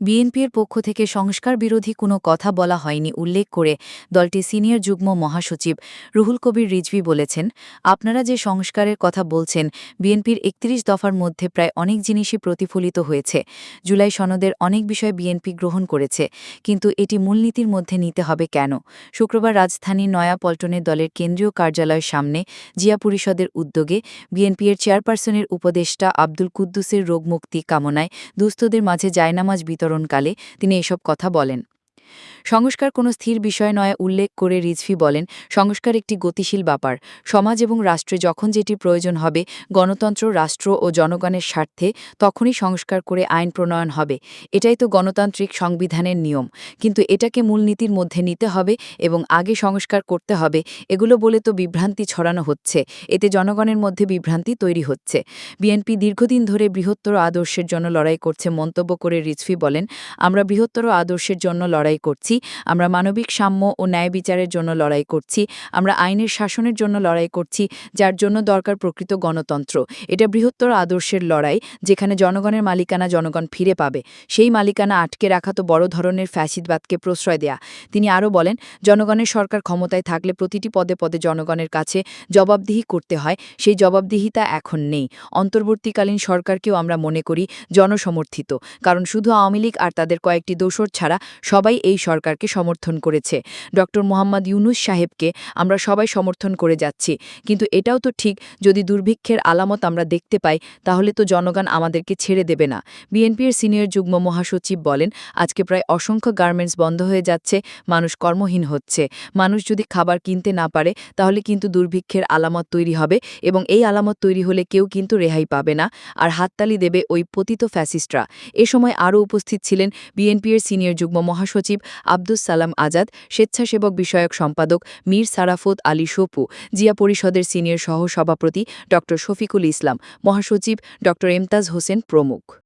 বিএনপির পক্ষ থেকে সংস্কার বিরোধী কোনো কথা বলা হয়নি, উল্লেখ করে দলটির সিনিয়র যুগ্ম মহাসচিব রুহুল কবির রিজভি বলেছেন, আপনারা যে সংস্কারের কথা বলছেন, বিএনপির একত্রিশ দফার মধ্যে প্রায় অনেক জিনিসই প্রতিফলিত হয়েছে। জুলাই সনদের অনেক বিষয় বিএনপি গ্রহণ করেছে, কিন্তু এটি মূলনীতির মধ্যে নিতে হবে কেন? শুক্রবার রাজধানীর নয়াপল্টনের দলের কেন্দ্রীয় কার্যালয়ের সামনে জিয়া পরিষদের উদ্যোগে বিএনপির চেয়ারপারসনের উপদেষ্টা আব্দুল কুদ্দুসের রোগমুক্তি কামনায় দুস্থদের মাঝে জায়নামাজ বিতরণকালে তিনি এসব কথা বলেন। সংস্কার কোনো স্থির বিষয় নয়, উল্লেখ করে রিজভি বলেন, সংস্কার একটি গতিশীল ব্যাপার। সমাজ এবং রাষ্ট্রে যখন যেটি প্রয়োজন হবে, গণতন্ত্র, রাষ্ট্র ও জনগণের স্বার্থে তখনই সংস্কার করে আইন প্রণয়ন হবে। এটাই তো গণতান্ত্রিক সংবিধানের নিয়ম। কিন্তু এটাকে মূলনীতির মধ্যে নিতে হবে এবং আগে সংস্কার করতে হবে, এগুলো বলে তো বিভ্রান্তি ছড়ানো হচ্ছে। এতে জনগণের মধ্যে বিভ্রান্তি তৈরি হচ্ছে। বিএনপি দীর্ঘদিন ধরে বৃহত্তর আদর্শের জন্য লড়াই করছে মন্তব্য করে রিজভি বলেন, আমরা বৃহত্তর আদর্শের জন্য লড়াই করছি, আমরা মানবিক সাম্য ও ন্যায় বিচারের জন্য লড়াই করছি, আমরা আইনের শাসনের জন্য লড়াই করছি, যার জন্য দরকার প্রকৃত গণতন্ত্র। এটা বৃহত্তর আদর্শের লড়াই, যেখানে জনগণের মালিকানা জনগণ ফিরে পাবে। সেই মালিকানা আটকে রাখা তো বড় ধরনের ফ্যাসিদবাদকে প্রশ্রয় দেয়া। তিনি আরও বলেন, জনগণের সরকার ক্ষমতায় থাকলে প্রতিটি পদে পদে জনগণের কাছে জবাবদিহি করতে হয়, সেই জবাবদিহিতা এখন নেই। অন্তর্বর্তীকালীন সরকারকেও আমরা মনে করি জনসমর্থিত, কারণ শুধু আওয়ামী লীগ আর তাদের কয়েকটি দোষর ছাড়া সবাই এই সরকারকে সমর্থন করেছে। ড. মোহাম্মদ ইউনুস সাহেবকে আমরা সবাই সমর্থন করে যাচ্ছি। কিন্তু এটাও তো ঠিক, যদি দুর্ভিক্ষের আলামত আমরা দেখতে পাই, তাহলে তো জনগণ আমাদেরকে ছেড়ে দেবে না। বিএনপির সিনিয়র যুগ্ম মহাসচিব বলেন, আজকে প্রায় অসংখ্য গার্মেন্টস বন্ধ হয়ে যাচ্ছে, মানুষ কর্মহীন হচ্ছে। মানুষ যদি খাবার কিনতে না পারে, তাহলে কিন্তু দুর্ভিক্ষের আলামত তৈরি হবে এবং এই আলামত তৈরি হলে কেউ কিন্তু রেহাই পাবে না আর হাততালি দেবে ওই পতিত ফ্যাসিস্টরা। এ সময় আরও উপস্থিত ছিলেন বিএনপির সিনিয়র যুগ্ম মহাসচিব আব্দুস সালাম আজাদ, স্বেচ্ছাসেবক বিষয়ক সম্পাদক মীর সারাফত আলী সপু, জিয়া পরিষদের সিনিয়র সহসভাপতি ড শফিকুল ইসলাম, মহাসচিব ড এমতাজ হোসেন প্রমুখ।